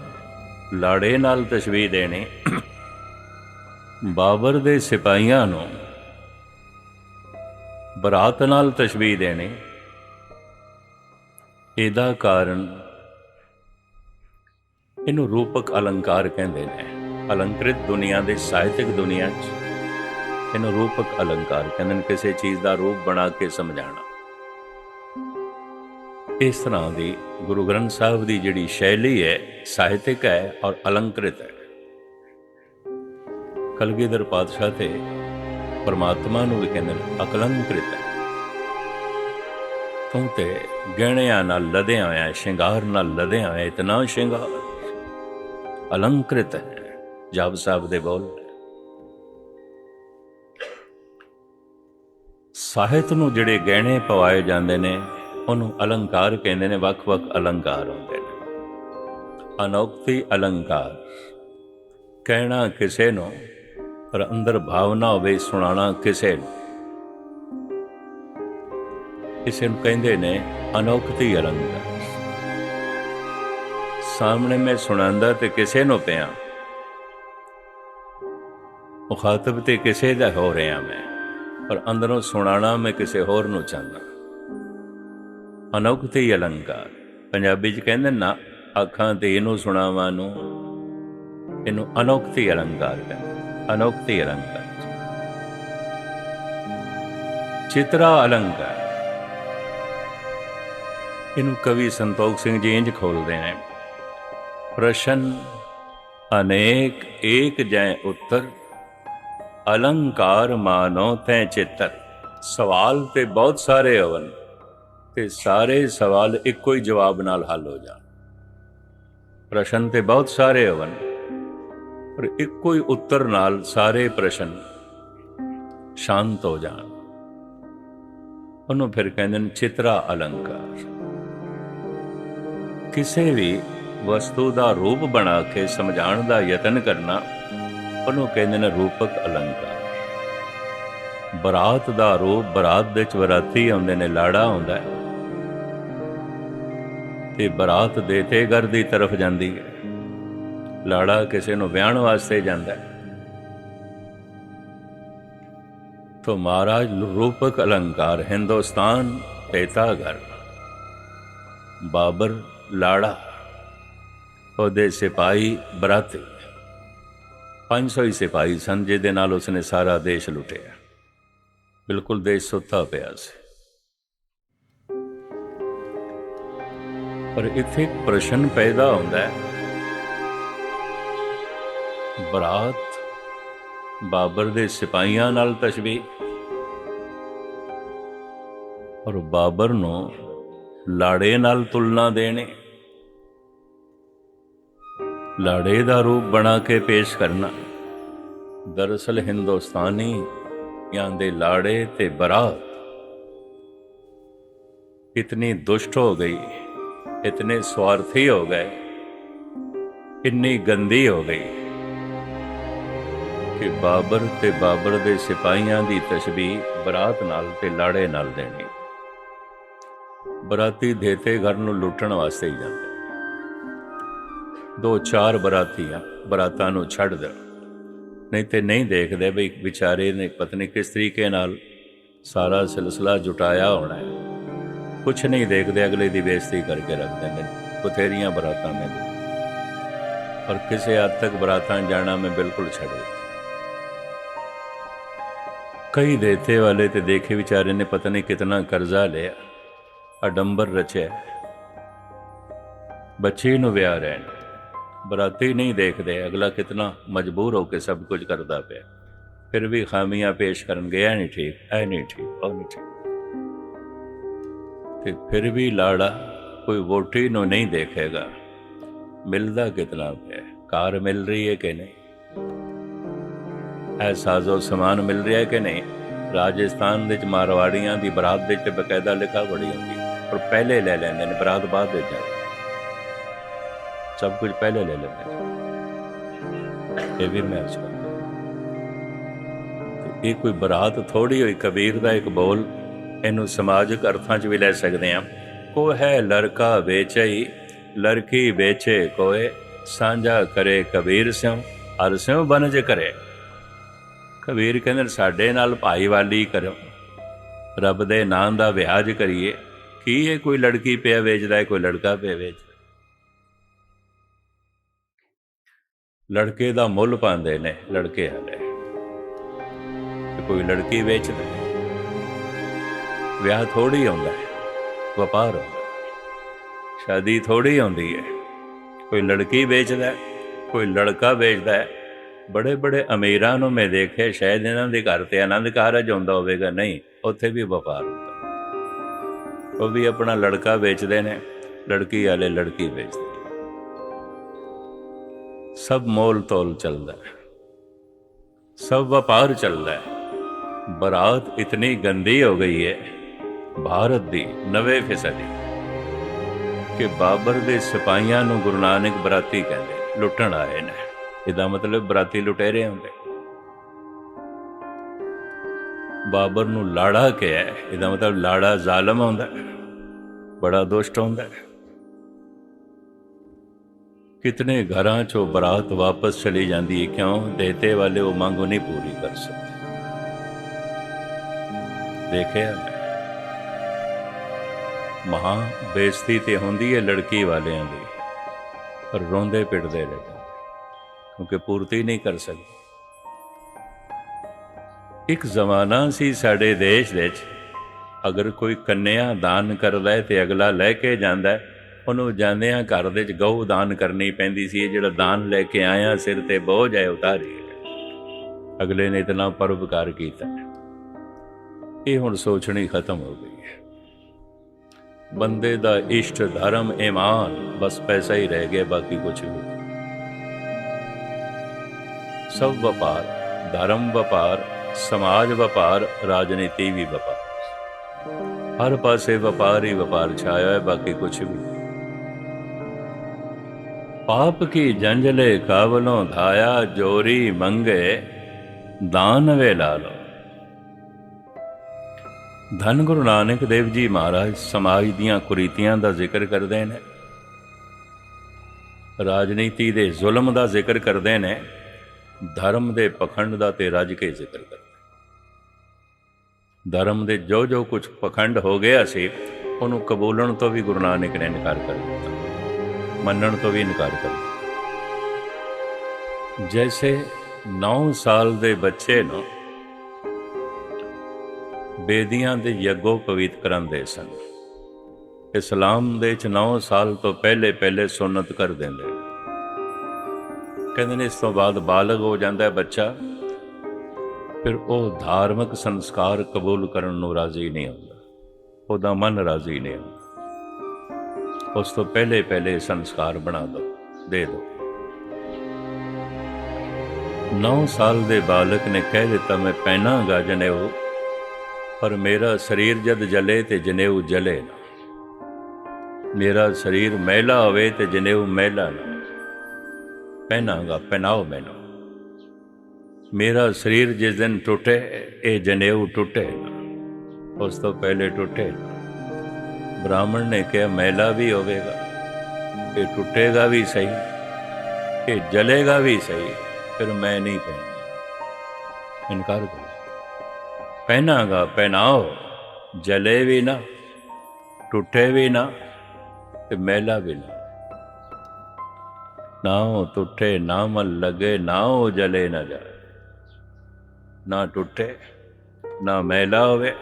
S1: ਲਾੜੇ ਨਾਲ ਤਸ਼ਬੀਹ ਦੇਣੀ ਬਾਬਰ ਦੇ ਸਿਪਾਹੀਆਂ ਨੂੰ ਬਰਾਤ ਨਾਲ ਤਸ਼ਬੀਹ ਦੇਣੀ। ਇਹਦਾ ਕਾਰਨ ਇਹਨੂੰ ਰੂਪਕ ਅਲੰਕਾਰ ਕਹਿੰਦੇ ਨੇ। ਅਲੰਕ੍ਰਿਤ ਦੁਨੀਆ ਦੇ ਸਾਹਿਤਿਕ ਦੁਨੀਆ 'ਚ ਇਹਨੂੰ ਰੂਪਕ ਅਲੰਕਾਰ ਕਹਿੰਦੇ ਨੇ, ਕਿਸੇ ਚੀਜ਼ ਦਾ ਰੂਪ ਬਣਾ ਕੇ ਸਮਝਾਣਾ ਇਸ ਤਰ੍ਹਾਂ ਦੀ ਗੁਰੂ ਗ੍ਰੰਥ ਸਾਹਿਬ ਦੀ ਜਿਹੜੀ ਸ਼ੈਲੀ ਹੈ, ਸਾਹਿਤਿਕ ਹੈ ਔਰ ਅਲੰਕ੍ਰਿਤ ਹੈ। ਕਲਗੀਧਰ ਪਾਤਸ਼ਾਹ ਤੇ ਪਰਮਾਤਮਾ ਨੂੰ ਵੀ ਕਹਿੰਦੇ ਨੇ, ਅਕਲੰਕ੍ਰਿਤ ਹੈ। ਤੂੰ ਤੇ ਗਹਿਣਿਆਂ ਨਾਲ ਲਦਿਆ ਹੋਇਆ, ਸ਼ਿੰਗਾਰ ਨਾਲ ਲਦਿਆ ਹੋਇਆ, ਇਤਨਾ ਸ਼ਿੰਗਾਰ ਅਲੰਕ੍ਰਿਤ ਹੈ ਜਪ ਸਾਹਿਬ ਦੇ ਬੋਲ। ਸਾਹਿਤ ਨੂੰ ਜਿਹੜੇ ਗਹਿਣੇ ਪਵਾਏ ਜਾਂਦੇ ਨੇ, ਉਹਨੂੰ ਅਲੰਕਾਰ ਕਹਿੰਦੇ ਨੇ, ਵੱਖ-ਵੱਖ ਅਲੰਕਾਰ ਹੁੰਦੇ ਨੇ। ਅਨੋਖਤੀ ਅਲੰਕਾਰ। ਕਹਿਣਾ ਕਿਸੇ ਨੂੰ ਪਰ ਅੰਦਰ ਭਾਵਨਾ ਹੋਵੇ ਸੁਣਾਣਾ ਕਿਸੇ ਨੂੰ। ਇਸੇ ਨੂੰ ਕਹਿੰਦੇ ਨੇ ਅਨੋਖਤੀ ਅਲੰਕਾਰ। ਸਾਹਮਣੇ ਮੈਂ ਸੁਣਾਉਂਦਾ ਤੇ ਕਿਸੇ ਨੂੰ ਪਿਆ। ਮੁਖਾਤਬ ਤੇ ਕਿਸੇ ਦਾ ਹੋ ਰਿਹਾ ਮੈਂ, ਪਰ ਅੰਦਰੋਂ ਸੁਣਾਣਾ ਮੈਂ ਕਿਸੇ ਹੋਰ ਨੂੰ ਚਾਹੁੰਦਾ। ਅਨੁਕਤੀ ਅਲੰਕਾਰ, ਪੰਜਾਬੀ ਚ ਕਹਿੰਦੇ ਨਾ ਅੱਖਾਂ ਤੇ ਇਹਨੂੰ ਸੁਣਾਵਾਂ ਨੂੰ, ਇਹਨੂੰ ਅਨੁਕਤੀ ਅਲੰਕਾਰ ਕਹਿੰਦੇ ਅਨੁਕਤੀ ਅਲੰਕਾਰ ਚਿਤਰਾ ਅਲੰਕਾਰ ਇਹਨੂੰ ਕਵੀ ਸੰਤੋਖ ਸਿੰਘ ਜੀ ਇੰਜ ਖੋਲਦੇ ਨੇ ਪ੍ਰਸ਼ਨ ਅਨੇਕ ਏਕ ਜੈ ਉੱਤਰ ਅਲੰਕਾਰ ਮਾਨੋ ਤੈ ਚਿੱਤਰ ਸਵਾਲ ਤੇ ਬਹੁਤ ਸਾਰੇ ਹੋਵਨ ਤੇ ਸਾਰੇ ਸਵਾਲ ਇੱਕੋ ਹੀ ਜਵਾਬ ਨਾਲ ਹੱਲ ਹੋ ਜਾਣ ਪ੍ਰਸ਼ਨ ਤੇ ਬਹੁਤ ਸਾਰੇ ਹੋਵਨ ਪਰ ਇੱਕੋ ਹੀ ਉੱਤਰ ਨਾਲ ਸਾਰੇ ਪ੍ਰਸ਼ਨ ਸ਼ਾਂਤ ਹੋ ਜਾਣ। ਉਹਨੂੰ ਫਿਰ ਕਹਿੰਦੇ ਨੇ ਚਿਤਰਾ ਅਲੰਕਾਰ। ਕਿਸੇ ਵੀ ਵਸਤੂ ਦਾ ਰੂਪ ਬਣਾ ਕੇ ਸਮਝਾਉਣ ਦਾ ਯਤਨ ਕਰਨਾ, ਉਹਨੂੰ ਕਹਿੰਦੇ ਨੇ ਰੂਪਕ ਅਲੰਕਾਰ। ਬਰਾਤ ਦਾ ਰੂਪ ਬਰਾਤ ਦੇ ਚ ਬਰਾਤੀ ਆਉਂਦੇ ਨੇ, ਲਾੜਾ ਆਉਂਦਾ ਹੈ। ਤੇ ਬਰਾਤ ਦੇਤੇ ਘਰ ਦੀ ਤਰਫ ਜਾਂਦੀ ਹੈ। ਲਾੜਾ ਕਿਸੇ ਨੂੰ ਵਿਆਹਣ ਵਾਸਤੇ ਜਾਂਦਾ ਹੈ तो महाराज रूपक अलंकार हिंदुस्तान तेता घर बाबर लाड़ा ਉਹਦੇ ਸਿਪਾਹੀ ਬਰਾਤੀ 500 ਹੀ ਸਿਪਾਹੀ ਸਨ ਜਿਹਦੇ ਨਾਲ ਉਸਨੇ ਸਾਰਾ ਦੇਸ਼ ਲੁੱਟਿਆ ਬਿਲਕੁਲ ਦੇਸ਼ ਸੁੱਤਾ ਪਿਆ ਸੀ ਪਰ ਇੱਥੇ ਇੱਕ ਪ੍ਰਸ਼ਨ ਪੈਦਾ ਹੁੰਦਾ ਹੈ ਬਰਾਤ ਬਾਬਰ ਦੇ ਸਿਪਾਹੀਆਂ ਨਾਲ ਤਸ਼ਬੀਹ। ਔਰ ਬਾਬਰ ਨੂੰ ਲਾੜੇ ਨਾਲ ਤੁਲਨਾ ਦੇਣੇ। ਲਾੜੇ ਦਾ ਰੂਪ ਬਣਾ ਕੇ ਪੇਸ਼ ਕਰਨਾ। ਦਰਅਸਲ ਹਿੰਦੁਸਤਾਨੀ ਜਾਂ ਦੇ ਲਾੜੇ ਤੇ ਬਰਾਤ ਇਤਨੀ ਦੁਸ਼ਟ ਹੋ ਗਈ ਇਤਨੇ ਸਵਾਰਥੀ ਹੋ ਗਏ ਇੰਨੀ ਗੰਦੀ ਹੋ ਗਈ। ਕਿ ਬਾਬਰ ਤੇ ਬਾਬਰ ਦੇ ਸਿਪਾਹੀਆਂ ਦੀ ਤਸ਼ਬੀਹ ਬਰਾਤ ਨਾਲ ਤੇ ਲਾੜੇ ਨਾਲ ਦੇਣੀ। ਬਰਾਤੀ ਦੇਤੇ ਘਰ ਨੂੰ ਲੁੱਟਣ ਵਾਸਤੇ ਹੀ ਜਾਂਦੇ। ਦੋ ਚਾਰ ਬਰਾਤੀਆਂ, ਬਰਾਤਾਂ ਨੂੰ ਛੱਡ ਦੇ। ਨਹੀਂ ਤੇ ਨਹੀਂ ਦੇਖਦੇ ਵੀ ਵਿਚਾਰੇ ਨੇ ਪਤਨੀ ਕਿਸ ਤਰੀਕੇ ਨਾਲ ਸਾਰਾ ਸਿਲਸਿਲਾ ਜੁਟਾਇਆ ਹੋਣਾ ਹੈ। ਕੁਛ ਨਹੀਂ ਦੇਖਦੇ, ਅਗਲੇ ਦੀ ਬੇਇੱਜ਼ਤੀ ਕਰਕੇ ਰੱਖ ਦਿੰਦੇ ਨੇ, ਬਥੇਰੀਆਂ ਬਰਾਤਾਂ ਮੈਂ ਪਰ ਕਿਸੇ ਹੱਦ ਤੱਕ ਬਰਾਤਾਂ ਜਾਣਾ ਮੈਂ ਬਿਲਕੁਲ ਛੱਡ ਦਿੱਤਾ। ਕਈ ਦੇਤੇ ਵਾਲੇ ਤੇ ਦੇਖੇ ਵਿਚਾਰੇ ਨੇ ਪਤਾ ਨਹੀਂ ਕਿਤਨਾ ਕਰਜ਼ਾ ਲਿਆ। ਅਡੰਬਰ ਰਚਿਆ। ਬੱਚੇ ਨੂੰ ਵਿਆਹ ਰਹੇ ਨੇ ਬਰਾਤੀ ਨਹੀਂ ਦੇਖਦੇ, ਅਗਲਾ ਕਿਤਨਾ ਮਜਬੂਰ ਹੋ ਕੇ ਸਭ ਕੁਝ ਕਰਦਾ ਪਿਆ। ਫਿਰ ਵੀ ਖਾਮੀਆਂ ਪੇਸ਼ ਕਰਨ ਗਿਆ ਨਹੀਂ ਠੀਕ ਐ ਨਹੀਂ ਠੀਕ, ਉਹ ਨਹੀਂ ਠੀਕ। ਤੇ ਫਿਰ ਵੀ ਲਾੜਾ ਕੋਈ ਵੋਟੀ ਨੂੰ ਨਹੀਂ ਦੇਖੇਗਾ। ਮਿਲਦਾ ਕਿਤਨਾ ਪਿਆ। ਕਾਰ ਮਿਲ ਰਹੀ ਹੈ ਕਿ ਨਹੀਂ? ਇਹ ਸਾਜ਼ੋ ਸਮਾਨ ਮਿਲ ਰਿਹਾ ਕਿ ਨਹੀਂ? ਰਾਜਸਥਾਨ ਵਿੱਚ ਮਾਰਵਾੜੀਆਂ ਦੀ ਬਰਾਤ ਵਿੱਚ ਬਕਾਇਦਾ ਲਿਖਾ ਬੜੀ ਹੁੰਦੀ ਪਰ ਪਹਿਲੇ ਲੈ ਲੈਂਦੇ ਨੇ, ਬਰਾਤ ਬਾਅਦ ਵਿੱਚ ਜਾਂਦੀ ਸਭ ਕੁਝ ਪਹਿਲੇ ਲੈ ਲੈਂਦੇ ਨੇ। ਇਹ ਵੀ ਮੈਂ ਸਮਝਦਾ ਇਹ ਕੋਈ ਬਰਾਤ ਥੋੜੀ ਹੋਈ, ਕਬੀਰ ਦਾ ਇੱਕ ਬੋਲ, ਇਹਨੂੰ ਸਮਾਜਿਕ ਅਰਥਾਂ 'ਚ ਵੀ ਲੈ ਸਕਦੇ ਹਾਂ। ਕੋ ਹੈ ਲੜਕਾ ਵੇਚਈ, ਲੜਕੀ ਵੇਚੇ ਕੋਏ, ਸਾਂਝਾ ਕਰੇ ਕਬੀਰ ਸਿਉ, ਅਰ ਸਿਉ ਬਨਜ ਕਰੇ। ਕਬੀਰ ਕਹਿੰਦੇ ਸਾਡੇ ਨਾਲ ਭਾਈਵਾਲੀ ਕਰੋ ਰੱਬ ਦੇ ਨਾਮ ਦਾ ਵਿਆਜ ਕਰੀਏ। ਕੀ ਇਹ ਕੋਈ ਲੜਕੀ ਪਿਆ ਵੇਚਦਾ ਹੈ, ਕੋਈ ਲੜਕਾ ਪਿਆ ਵੇਚਦਾ ਲੜਕੇ ਦਾ ਮੁੱਲ ਪਾਉਂਦੇ ਨੇ, ਲੜਕੇ ਹਲੇ ਕੋਈ ਲੜਕੀ ਵੇਚਦਾ ਹੈ? ਵਿਆਹ ਥੋੜੀ ਆਉਂਦਾ ਹੈ, ਵਪਾਰ ਹੁੰਦਾ ਸ਼ਾਦੀ ਥੋੜੀ ਆਉਂਦੀ ਹੈ। ਕੋਈ ਲੜਕੀ ਵੇਚਦਾ ਕੋਈ ਲੜਕਾ ਵੇਚਦਾ ਹੈ ਬੜੇ ਬੜੇ ਅਮੀਰਾਂ ਨੂੰ ਮੈਂ ਦੇਖਿਆ, ਸ਼ਾਇਦ ਇਹਨਾਂ ਦੇ ਘਰ ਤੇ ਆਨੰਦ ਕਾਰਜ ਹੁੰਦਾ ਹੋਵੇਗਾ। ਨਹੀਂ, ਉੱਥੇ ਵੀ ਵਪਾਰ ਹੁੰਦਾ। ਉਹ ਵੀ ਆਪਣਾ ਲੜਕਾ ਵੇਚਦੇ ਨੇ, ਲੜਕੀ ਵਾਲੇ ਲੜਕੀ ਵੇਚਦੇ ਸਭ ਮੋਲ ਤੋਲ ਚੱਲਦਾ ਹੈ। ਸਭ ਵਪਾਰ ਚੱਲਦਾ ਹੈ। ਬਰਾਤ ਇਤਨੀ ਗੰਦੀ ਹੋ ਗਈ ਹੈ, ਭਾਰਤ ਦੀ 90% ਕਿ ਬਾਬਰ ਦੇ ਸਿਪਾਹੀਆਂ ਨੂੰ ਗੁਰੂ ਨਾਨਕ ਬਰਾਤੀ ਕਹਿੰਦੇ, ਲੁੱਟਣ ਆਏ ਨੇ। ਇਹਦਾ ਮਤਲਬ ਬਰਾਤੀ ਲੁਟੇਰੇ ਹੁੰਦੇ। ਬਾਬਰ ਨੂੰ ਲਾੜਾ ਕਿਹਾ ਇਹਦਾ ਮਤਲਬ ਲਾੜਾ ਜ਼ਾਲਮ ਹੁੰਦਾ ਬੜਾ ਦੁਸ਼ਟ ਹੁੰਦਾ ਕਿਤਨੇ ਘਰਾਂ ਚੋਂ ਬਰਾਤ ਵਾਪਸ ਚਲੀ ਜਾਂਦੀ ਹੈ, ਕਿਉਂ? ਦੇਤੇ ਵਾਲੇ ਉਹ ਮੰਗ ਨਹੀਂ ਪੂਰੀ ਕਰ ਸਕਦੇ। ਦੇਖਿਆ? ਮੈਂ ਮਹਾ ਬੇਇੱਜ਼ਤੀ ਤੇ ਹੁੰਦੀ ਹੈ ਲੜਕੀ ਵਾਲਿਆਂ ਦੀ, ਪਰ ਰੋਂਦੇ ਪਿੱਟਦੇ ਰਹਿ ਕਿਉਂਕਿ ਪੂਰਤੀ ਨਹੀਂ ਕਰ ਸਕਦੇ। ਇੱਕ ਜ਼ਮਾਨਾ ਸੀ ਸਾਡੇ ਦੇਸ਼ ਵਿੱਚ, ਅਗਰ ਕੋਈ ਕੰਨਿਆ ਦਾਨ ਕਰਦਾ ਹੈ ਤੇ ਅਗਲਾ ਲੈ ਕੇ ਜਾਂਦਾ ਉਹਨੂੰ ਜਾਂਦਿਆਂ ਘਰ ਦੇ ਵਿੱਚ ਗਊ ਦਾਨ ਕਰਨੀ ਪੈਂਦੀ ਸੀ, ਇਹ ਜਿਹੜਾ ਦਾਨ ਲੈ ਕੇ ਆਇਆ, ਸਿਰ ਤੇ ਬੋਝ ਹੈ, ਉਤਾਰੀ ਅਗਲੇ ਨੇ ਇਤਨਾ ਪਰਉਪਕਾਰ ਕੀਤਾ। ਇਹ ਹੁਣ ਸੋਚਣੀ ਖਤਮ ਹੋ ਗਈ ਹੈ। ਬੰਦੇ ਦਾ ਇਸ਼ਟ ਧਰਮ ਇਮਾਨ, ਬਸ ਪੈਸਾ ਹੀ ਰਹਿ ਗਿਆ, ਬਾਕੀ ਕੁਝ ਵੀ ਸਭ ਵਪਾਰ, ਧਰਮ ਵਪਾਰ, ਸਮਾਜ ਵਪਾਰ, ਰਾਜਨੀਤੀ ਵੀ ਵਪਾਰ। ਹਰ ਪਾਸੇ ਵਪਾਰ ਹੀ ਵਪਾਰ ਛਾਇਆ ਹੈ, ਬਾਕੀ ਕੁਝ ਵੀ ਨਹੀਂ। ਪਾਪ ਕੀ ਜੰਜਲੇ ਕਾਵਲੋਂ ਧਾਇਆ, ਜੋਰੀ ਮੰਗੇ, ਦਾਨ ਵੇ ਲਾ ਲੋ ਧੰਨ ਗੁਰੂ ਨਾਨਕ ਦੇਵ ਜੀ ਮਹਾਰਾਜ, ਸਮਾਜ ਦੀਆਂ ਕੁਰੀਤੀਆਂ ਦਾ ਜ਼ਿਕਰ ਕਰਦੇ ਨੇ। ਰਾਜਨੀਤੀ ਦੇ ਜ਼ੁਲਮ ਦਾ ਜ਼ਿਕਰ ਕਰਦੇ ਨੇ। ਧਰਮ ਦੇ ਪਖੰਡ ਦਾ ਤੇ ਰੱਜ ਕੇ ਜ਼ਿਕਰ ਕਰਦੇ ਧਰਮ ਦੇ ਜੋ ਜੋ ਕੁਝ ਪਖੰਡ ਹੋ ਗਿਆ ਸੀ, ਉਹਨੂੰ ਕਬੂਲਣ ਤੋਂ ਵੀ ਗੁਰੂ ਨਾਨਕ ਨੇ ਇਨਕਾਰ ਕਰ ਦਿੱਤਾ। ਮੰਨਣ ਤੋਂ ਵੀ ਇਨਕਾਰ ਕਰ ਦਿੱਤਾ। ਜੈਸੇ 9 ਸਾਲ ਦੇ ਬੱਚੇ ਨੂੰ ਬੇਦੀਆਂ ਦੇ ਯੱਗੋ ਪਵਿੱਤ ਕਰਾਉਂਦੇ ਸਨ। ਇਸਲਾਮ ਦੇ ਚ 9 ਸਾਲ ਤੋਂ ਪਹਿਲੇ ਪਹਿਲੇ ਸੁਨਨਤ ਕਰ ਦਿੰਦੇ ਕਹਿੰਦੇ ਨੇ, ਇਸ ਤੋਂ ਬਾਅਦ ਬਾਲਗ ਹੋ ਜਾਂਦਾ ਹੈ ਬੱਚਾ। ਫਿਰ ਉਹ ਧਾਰਮਿਕ ਸੰਸਕਾਰ ਕਬੂਲ ਕਰਨ ਨੂੰ ਰਾਜ਼ੀ ਨਹੀਂ ਹੁੰਦਾ। ਉਹਦਾ ਮਨ ਰਾਜ਼ੀ ਨਹੀਂ ਹੁੰਦਾ। ਉਸ ਤੋਂ ਪਹਿਲੇ ਪਹਿਲੇ ਸੰਸਕਾਰ ਬਣਾ ਦੋ, ਦੇ ਦੋ। 9 ਸਾਲ ਦੇ ਬਾਲਕ ਨੇ ਕਹਿ ਦਿੱਤਾ, ਮੈਂ ਪਹਿਨਾਂਗਾ ਜਨੇਊ, ਪਰ ਮੇਰਾ ਸਰੀਰ ਜਦ ਜਲੇ ਤੇ ਜਨੇਊ ਜਲੇ ਨਾ। ਮੇਰਾ ਸਰੀਰ ਮੈਲਾ ਹੋਵੇ ਤੇ ਜਨੇਊ ਮੈਲਾ ਨਾ ਪਹਿਨਾਂਗਾ, ਪਹਿਨਾਓ ਮੈਨੂੰ। ਮੇਰਾ ਸਰੀਰ ਜਿਸ ਦਿਨ ਟੁੱਟੇ, ਇਹ ਜਨੇਊ ਟੁੱਟੇ। ਉਸ ਤੋਂ ਪਹਿਲੇ ਟੁੱਟੇ। ਬ੍ਰਾਹਮਣ ਨੇ ਕਿਹਾ ਮੈਲਾ ਵੀ ਹੋਵੇਗਾ। ਇਹ ਟੁੱਟੇਗਾ ਵੀ ਸਹੀ, ਇਹ ਜਲੇਗਾ ਵੀ ਸਹੀ, ਫਿਰ ਮੈਂ ਨਹੀਂ ਪਹਿਨਣਾ। ਇਨਕਾਰ ਕਰ। ਪਹਿਨਾਂਗਾ, ਪਹਿਨਾਓ, ਜਲੇ ਵੀ ਨਾ, ਟੁੱਟੇ ਵੀ ਨਾ ਤੇ ਮੈਲਾ ਵੀ ਨਾ। ਨਾਉ ਟੁੱਟੇ ਨਾ ਮਨ ਲਗੇ, ਨਾਉ ਜਲੇ ਨਾ ਜਾ ਨਾ ਟੁੱਟੇ, ਨਾ ਮੈਲਾ ਹੋਵੇ,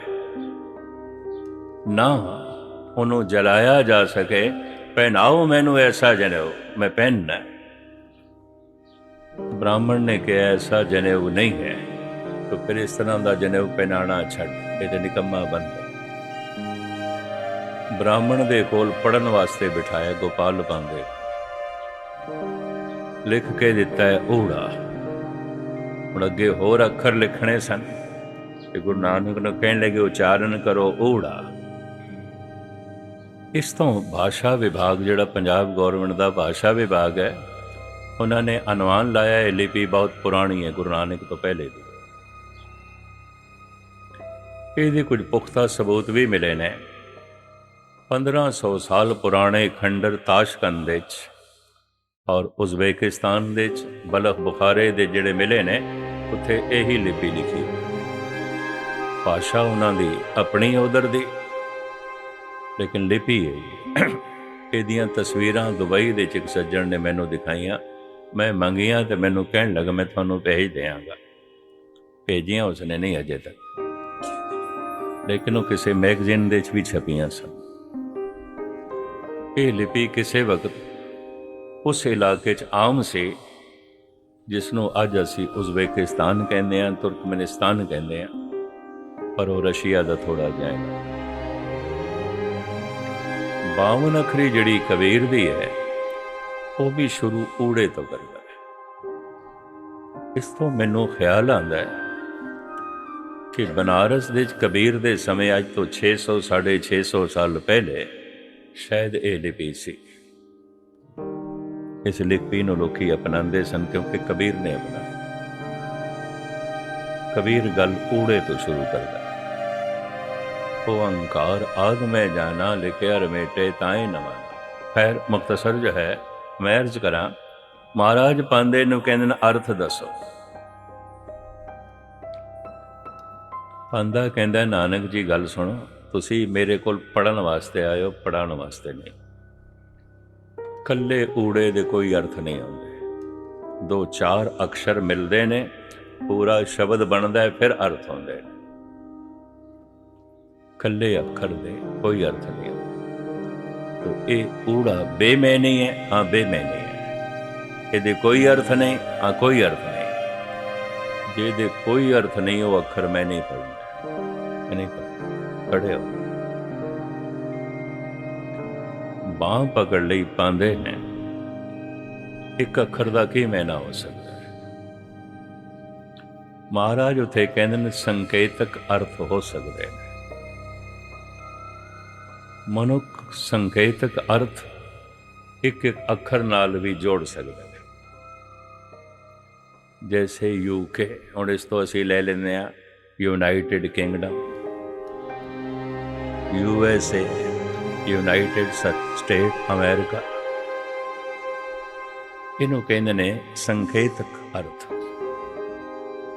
S1: ਨਾ ਉਹਨੂੰ ਜਲਾਇਆ ਜਾ ਸਕੇ। ਪਹਿਨਾਓ ਮੈਨੂੰ ਐਸਾ ਜਨੇਊ, ਮੈਂ ਪਹਿਨਣਾ ਬ੍ਰਾਹਮਣ ਨੇ ਕਿਹਾ, ਐਸਾ ਜਨੇਊ ਨਹੀਂ ਹੈ। ਤਾਂ ਫਿਰ ਇਸ ਤਰ੍ਹਾਂ ਦਾ ਜਨੇਊ ਪਹਿਨਾਣਾ ਛੱਡ ਇਹ ਤੇ ਨਿਕੰਮਾ ਬਣ ਗਿਆ ਬ੍ਰਾਹਮਣ ਦੇ ਕੋਲ ਪੜਨ ਵਾਸਤੇ ਬਿਠਾਇਆ, ਗੋਪਾਲ ਪਾਂਦੇ ਲਿਖ ਕੇ ਦਿੱਤਾ ਹੈ ਊੜਾ। ਹੁਣ ਅੱਗੇ ਹੋਰ ਅੱਖਰ ਲਿਖਣੇ ਸਨ। ਤੇ ਗੁਰੂ ਨਾਨਕ ਨੂੰ ਕਹਿਣ ਲੱਗੇ, ਉਚਾਰਨ ਕਰੋ ਊੜਾ। ਇਸ ਤੋਂ ਭਾਸ਼ਾ ਵਿਭਾਗ, ਜਿਹੜਾ ਪੰਜਾਬ ਗਵਰਨਮੈਂਟ ਦਾ ਭਾਸ਼ਾ ਵਿਭਾਗ ਹੈ, ਉਹਨਾਂ ਨੇ ਅਨੁਮਾਨ ਲਾਇਆ ਇਹ ਲਿਪੀ ਬਹੁਤ ਪੁਰਾਣੀ ਹੈ, ਗੁਰੂ ਨਾਨਕ ਤੋਂ ਪਹਿਲੇ ਦੀ। ਇਹਦੇ ਕੁਝ ਪੁਖਤਾ ਸਬੂਤ ਵੀ ਮਿਲੇ ਨੇ। 1500 ਸਾਲ ਪੁਰਾਣੇ ਖੰਡਰ ਤਾਸ਼ਕੰਦ ਦੇ ਵਿੱਚ ਔਰ ਉਜ਼ਬੇਕਿਸਤਾਨ ਦੇ ਵਿੱਚ ਬਲਖ ਬੁਖਾਰੇ ਦੇ ਜਿਹੜੇ ਮਿਲੇ ਨੇ, ਉੱਥੇ ਇਹੀ ਲਿਪੀ ਲਿਖੀ। ਭਾਸ਼ਾ ਉਹਨਾਂ ਦੀ ਆਪਣੀ ਉਧਰ ਦੀ, ਲੇਕਿਨ ਲਿਪੀ ਹੈ ਇਹਦੀਆਂ ਤਸਵੀਰਾਂ ਦੁਬਈ ਦੇ ਚ ਇੱਕ ਸੱਜਣ ਨੇ ਮੈਨੂੰ ਦਿਖਾਈਆਂ। ਮੈਂ ਮੰਗੀਆਂ ਤੇ ਮੈਨੂੰ ਕਹਿਣ ਲੱਗਾ, ਮੈਂ ਤੁਹਾਨੂੰ ਭੇਜ ਦਿਆਂਗਾ। ਭੇਜੀਆਂ ਉਸਨੇ ਨਹੀਂ ਅਜੇ ਤੱਕ। ਲੇਕਿਨ ਉਹ ਕਿਸੇ ਮੈਗਜ਼ੀਨ ਦੇ ਵਿੱਚ ਵੀ ਛਪੀਆਂ ਸਨ। ਇਹ ਲਿਪੀ ਕਿਸੇ ਵਕਤ ਉਸ ਇਲਾਕੇ 'ਚ ਆਮ ਸੀ ਜਿਸ ਨੂੰ ਅੱਜ ਅਸੀਂ ਉਜ਼ਬੇਕਿਸਤਾਨ ਕਹਿੰਦੇ ਹਾਂ, ਤੁਰਕਮਨਿਸਤਾਨ ਕਹਿੰਦੇ ਹਾਂ, ਪਰ ਉਹ ਰਸ਼ੀਆ ਦਾ ਥੋੜਾ ਜਿਹਾ ਹੈ 52 ਅਖਰੀ ਜਿਹੜੀ ਕਬੀਰ ਦੀ ਹੈ, ਉਹ ਵੀ ਸ਼ੁਰੂ ਊੜੇ ਤੋਂ ਕਰਦਾ ਹੈ। ਇਸ ਤੋਂ ਮੈਨੂੰ ਖਿਆਲ ਆਉਂਦਾ ਹੈ ਕਿ ਬਨਾਰਸ ਦੇ ਕਬੀਰ ਦੇ ਸਮੇਂ ਅੱਜ ਤੋਂ 600 650 ਸਾਲ ਪਹਿਲੇ ਸ਼ਾਇਦ ਇਹ ਲਿਪੀ ਸੀ। ਇਸ ਲਿਪੀ ਨੂੰ ਲੋਕੀ ਅਪਣਾਉਂਦੇ ਸਨ ਕਿਉਂਕਿ ਕਬੀਰ ਨੇ ਅਪਣਾਇਆ ਕਬੀਰ ਗੱਲ ਊੜੇ ਤੋਂ ਸ਼ੁਰੂ ਕਰਦਾ। ਹੈ ਓੰਕਾਰ ਆਦ ਮੈਂ ਜਾਣਾ, ਲਿਖਿਆ ਰਮੇਟੇ ਤਾਏ ਨਵਾਂ ਖੈਰ ਮੁਖਤਸਰ ਜੋ ਹੈ, ਮੈਂ ਅਰਜ਼ ਕਰਾਂ, ਮਹਾਰਾਜ ਪਾਂਦੇ ਨੂੰ ਕਹਿੰਦੇ ਨੇ ਅਰਥ ਦੱਸੋ। ਪਾਂਦਾ ਕਹਿੰਦਾ, ਨਾਨਕ ਜੀ ਗੱਲ ਸੁਣੋ, ਤੁਸੀਂ ਮੇਰੇ ਕੋਲ ਪੜਨ ਵਾਸਤੇ ਆਇਓ ਪੜਾਉਣ ਵਾਸਤੇ ਨਹੀਂ। ਕੱਲੇ ਊੜੇ ਦੇ ਕੋਈ ਅਰਥ ਨਹੀਂ ਆਉਂਦੇ। ਦੋ ਚਾਰ ਅਕਸ਼ਰ ਮਿਲਦੇ ਨੇ, ਪੂਰਾ ਸ਼ਬਦ ਬਣਦਾ ਹੈ, ਫਿਰ ਅਰਥ ਆਉਂਦੇ ਨੇ। ਕੱਲੇ ਅੱਖਰ ਦੇ ਕੋਈ ਅਰਥ ਨਹੀਂ ਆਉਂਦਾ। ਤੋ ਇਹ ਊੜਾ ਬੇਮੈਨੀ ਹੈ, ਹਾਂ ਬੇਮੈਨੀ ਹੈ। ਇਹਦੇ ਕੋਈ ਅਰਥ ਨਹੀਂ, ਹਾਂ ਕੋਈ ਅਰਥ ਨਹੀਂ। ਜਿਹਦੇ ਕੋਈ ਅਰਥ ਨਹੀਂ, ਉਹ ਅੱਖਰ ਮੈਂ ਨਹੀਂ ਪੜ੍ਹਨਾ ਮੈਂ ਨਹੀਂ ਪੜ੍ਹਨਾ ਪੜ੍ਹੇ ਬਾਹ ਪਕੜ ਲਈ ਪਾਉਂਦੇ ਨੇ। ਇੱਕ ਅੱਖਰ ਦਾ ਕੀ ਮੈਨਾ ਹੋ ਸਕਦਾ ਹੈ? ਮਹਾਰਾਜ ਉਥੇ ਕਹਿੰਦੇ ਨੇ, ਸੰਕੇਤਕ ਅਰਥ ਹੋ ਸਕਦੇ ਨੇ। ਮਨੁੱਖ ਸੰਕੇਤਕ ਅਰਥ ਇੱਕ ਇੱਕ ਅੱਖਰ ਨਾਲ ਵੀ ਜੋੜ ਸਕਦਾ ਹੈ ਜੈਸੇ ਯੂਕੇ, ਹੁਣ ਇਸ ਤੋਂ ਅਸੀਂ ਲੈ ਲੈਂਦੇ ਆ United Kingdom. U S A United State America ਇਹਨੂੰ ਕਹਿੰਦੇ ਨੇ ਸੰਕੇਤਕ ਅਰਥ।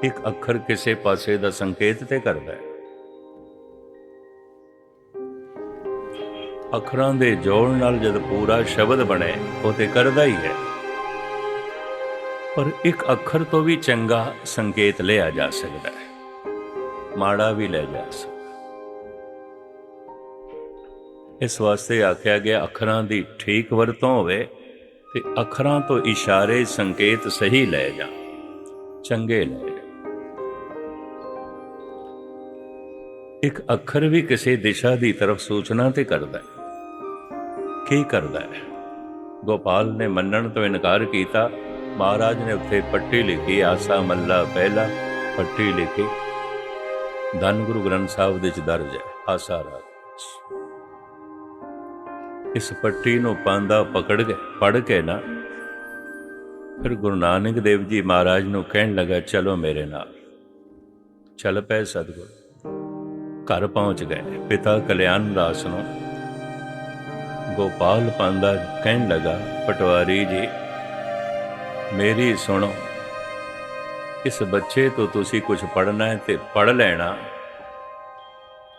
S1: ਇੱਕ ਅੱਖਰ ਕਿਸੇ ਪਾਸੇ ਦਾ ਸੰਕੇਤ ਤੇ ਕਰਦਾ ਹੈ। ਅੱਖਰਾਂ ਦੇ ਜੋੜ ਨਾਲ ਜਦ ਪੂਰਾ ਸ਼ਬਦ ਬਣੇ, ਉਹ ਤੇ ਕਰਦਾ ਹੀ ਹੈ। ਪਰ ਇੱਕ ਅੱਖਰ ਤੋਂ ਵੀ ਚੰਗਾ ਸੰਕੇਤ ਲਿਆ ਜਾ ਸਕਦਾ ਹੈ। ਮਾੜਾ ਵੀ ਲਿਆ ਜਾ ਸਕਦਾ ਇਸ ਵਾਸਤੇ ਆਖਿਆ ਗਿਆ, ਅੱਖਰਾਂ ਦੀ ਠੀਕ ਵਰਤੋਂ ਹੋਵੇ ਤੇ ਅੱਖਰਾਂ ਤੋਂ ਇਸ਼ਾਰੇ, ਸੰਕੇਤ ਸਹੀ ਲੈ ਜਾ, ਚੰਗੇ ਲੈ ਇੱਕ ਅੱਖਰ ਵੀ ਕਿਸੇ ਦਿਸ਼ਾ ਦੀ ਤਰਫ ਸੂਚਨਾ ਤੇ ਕਰਦਾ ਹੈ। ਕੀ ਕਰਦਾ ਹੈ? ਗੋਪਾਲ ਨੇ ਮੰਨਣ ਤੋਂ ਇਨਕਾਰ ਕੀਤਾ। ਮਹਾਰਾਜ ਨੇ ਉੱਥੇ ਪੱਟੀ ਲਿਖੀ, ਆਸਾ ਮੱਲਾ ਪਹਿਲਾ, ਪੱਟੀ ਲਿਖੀ। ਧੰਨ ਗੁਰੂ ਗ੍ਰੰਥ ਸਾਹਿਬ ਦੇ ਚ ਦਰਜ ਹੈ, ਆਸਾ ਰਾਜ ਇਸ ਪੱਟੀ ਨੂੰ ਪਾਂਦਾ ਪਕੜ ਕੇ ਪੜ ਕੇ ਨਾ। ਫਿਰ ਗੁਰੂ ਨਾਨਕ ਦੇਵ ਜੀ ਮਹਾਰਾਜ ਨੂੰ ਕਹਿਣ ਲੱਗਾ, ਚਲੋ ਮੇਰੇ ਨਾਲ। ਚੱਲ ਪਏ ਸਤਿਗੁਰ। ਘਰ ਪਹੁੰਚ ਗਏ। ਪਿਤਾ ਕਲਿਆਣ ਦਾਸ ਨੂੰ ਗੋਪਾਲ ਪਾਂਦਾ ਕਹਿਣ ਲੱਗਾ, ਪਟਵਾਰੀ ਜੀ, ਮੇਰੀ ਸੁਣੋ। ਇਸ ਬੱਚੇ ਤੋਂ ਤੁਸੀਂ ਕੁਝ ਪੜਨਾ ਹੈ ਤੇ ਪੜ ਲੈਣਾ।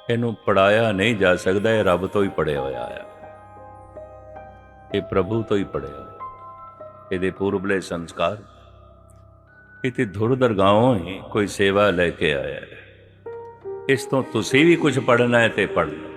S1: ਇਹਨੂੰ ਪੜਾਇਆ ਨਹੀਂ ਜਾ ਸਕਦਾ, ਇਹ ਰੱਬ ਤੋਂ ਹੀ ਪੜਿਆ ਹੋਇਆ ਹੈ ਇਹ ਪ੍ਰਭੂ ਤੋਂ ਹੀ ਪੜਿਆ ਇਹਦੇ ਪੂਰਬਲੇ ਸੰਸਕਾਰ। ਇਤੇ ਧੁਰ ਦਰਗਾਹੋਂ ਹੀ ਕੋਈ ਸੇਵਾ ਲੈ ਕੇ ਆਇਆ ਹੈ। ਇਸ ਤੋਂ ਤੁਸੀਂ ਵੀ ਕੁਝ ਪੜਨਾ ਹੈ ਤੇ ਪੜ ਲਓ।